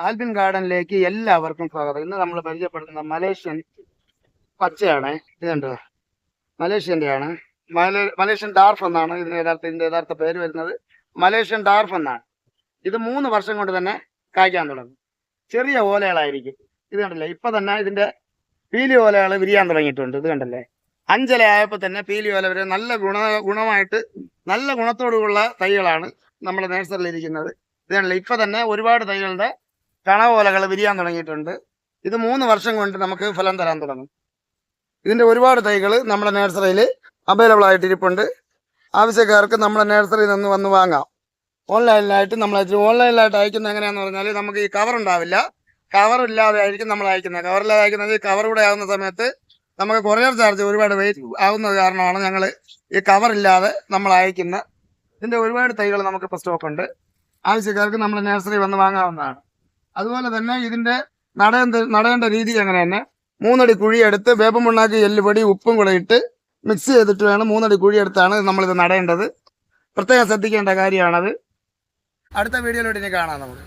ആൽബിൻ ഗാർഡനിലേക്ക് എല്ലാവർക്കും സ്വാഗതം. ഇന്ന് നമ്മൾ പരിചയപ്പെടുത്തുന്ന മലേഷ്യൻ പച്ചയാണ്. ഇത് കണ്ടോ? മലേഷ്യന്റെ ആണ് മലേ- മലേഷ്യൻ ഡാർഫ് എന്നാണ് ഇതിന് യഥാർത്ഥ ഇതിന്റെ യഥാർത്ഥ പേര് വരുന്നത്. മലേഷ്യൻ ഡാർഫ് എന്നാണ്. ഇത് മൂന്ന് വർഷം കൊണ്ട് തന്നെ കായ്ക്കാൻ തുടങ്ങും. ചെറിയ ഓലകളായിരിക്കും. ഇത് കണ്ടല്ലേ? ഇപ്പൊ തന്നെ ഇതിന്റെ പീലി ഓലകൾ വിരിയാൻ തുടങ്ങിയിട്ടുണ്ട്. ഇത് കണ്ടല്ലേ? അഞ്ചല ആയപ്പോൾ തന്നെ പീലി ഓല വരെ നല്ല ഗുണ ഗുണമായിട്ട് നല്ല ഗുണത്തോടുള്ള തൈകളാണ് നമ്മുടെ നേഴ്സറിൽ ഇരിക്കുന്നത്. ഇത് കണ്ടല്ലേ? ഇപ്പൊ തന്നെ ഒരുപാട് തൈകളുടെ കണവോലകൾ വിരിയാൻ തുടങ്ങിയിട്ടുണ്ട്. ഇത് മൂന്ന് വർഷം കൊണ്ട് നമുക്ക് ഫലം തരാൻ തുടങ്ങും. ഇതിന്റെ ഒരുപാട് തൈകൾ നമ്മുടെ നഴ്സറിയിൽ അവൈലബിൾ ആയിട്ടിരിപ്പുണ്ട് ആവശ്യക്കാർക്ക് നമ്മുടെ നഴ്സറിയിൽ നിന്ന് വന്ന് വാങ്ങാം. ഓൺലൈനിലായിട്ട് നമ്മൾ ഓൺലൈനിലായിട്ട് അയക്കുന്നത് എങ്ങനെയാണെന്ന് പറഞ്ഞാൽ നമുക്ക് ഈ കവർ ഉണ്ടാവില്ല. കവർ ഇല്ലാതെ ആയിരിക്കും നമ്മൾ അയക്കുന്നത്. കവറില്ലാതെ അയക്കുന്നത് കവർ കൂടെ ആകുന്ന സമയത്ത് നമുക്ക് കൊറിയർ ചാർജ് ഒരുപാട് വെയിറ്റ് ആവുന്നത് കാരണമാണ് ഞങ്ങൾ ഈ കവർ ഇല്ലാതെ നമ്മൾ അയക്കുന്ന. ഇതിന്റെ ഒരുപാട് തൈകൾ നമുക്കിപ്പോൾ സ്റ്റോക്ക് ഉണ്ട്. ആവശ്യക്കാർക്ക് നമ്മുടെ നഴ്സറി വന്ന് വാങ്ങാവുന്നതാണ്. അതുപോലെ തന്നെ ഇതിന്റെ നടേണ്ട നടേണ്ട രീതി അങ്ങനെ തന്നെ. മൂന്നടി കുഴിയെടുത്ത് വേപ്പമുണ്ണാക്കി എല്ലുപൊടി ഉപ്പും കൂടെ ഇട്ട് മിക്സ് ചെയ്തിട്ട് വേണം മൂന്നടി കുഴി കുഴിയെടുത്താണ് നമ്മളിത് നടേണ്ടത്. പ്രത്യേകം ശ്രദ്ധിക്കേണ്ട കാര്യമാണത്. അടുത്ത വീഡിയോയിലോട്ട് ഇനി കാണാം നമുക്ക്.